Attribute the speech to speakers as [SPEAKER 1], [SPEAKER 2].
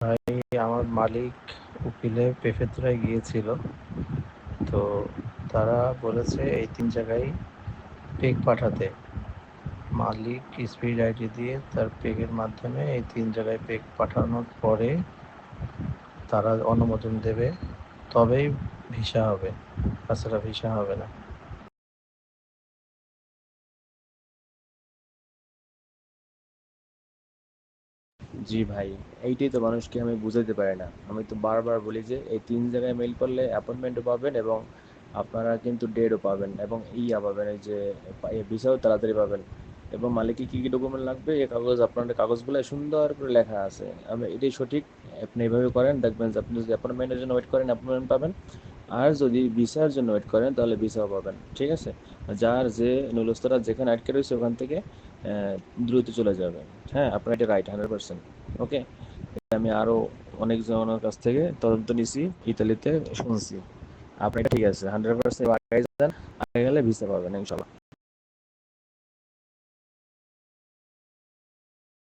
[SPEAKER 1] ভাই, আমার মালিক উকিলে প্রেফেতুরায় গিয়েছিল। তো তারা বলেছে, এই তিন জায়গায় পেক পাঠাতে। মালিক স্পিড আইডি দিয়ে তার পেকের মাধ্যমে এই তিন জায়গায় পেক পাঠানোর পরে তারা অনুমোদন দেবে। তবেই ভিসা হবে। তাছাড়া ভিসা হবে না।
[SPEAKER 2] জি ভাই, এইটাই তো মানুষকে আমি বুঝাতে পারি না। আমি তো বারবার বলি যে, এই তিন জায়গায় মেল করলে অ্যাপয়েন্টমেন্টও পাবেন এবং আপনারা কিন্তু ডেটও পাবেন এবং ইয়া পাবেন, এই যে ভিসাও তাড়াতাড়ি পাবেন। এবং মালিকের কী কী ডকুমেন্ট লাগবে এই কাগজ, আপনাদের কাগজগুলো সুন্দর করে লেখা আছে। আমি এটাই সঠিক, আপনি এইভাবে করেন, দেখবেন যে আপনি যদি অ্যাপয়েন্টমেন্টের জন্য ওয়েট করেন অ্যাপয়েন্টমেন্ট পাবেন। আর যদি ভিসার জন্য ওয়েট করেন, তাহলে ভিসাও পাবেন, ঠিক আছে? যার যে নুলস্তরা যেখানে আটকে রয়েছে, ওখান থেকে দ্রুত চলে যাবে হ্যাঁ? আপনার এটা রাইট হান্ড্রেড পার্সেন্ট ওকে আমি আরও অনেকজনের কাছ থেকে তদন্ত নিছি, ইতালিতে শুনছি। আপনার ঠিক আছে হান্ড্রেড পার্সেন্ট আগে গেলে ভিসা পাবেন, ইনশাল্লাহ।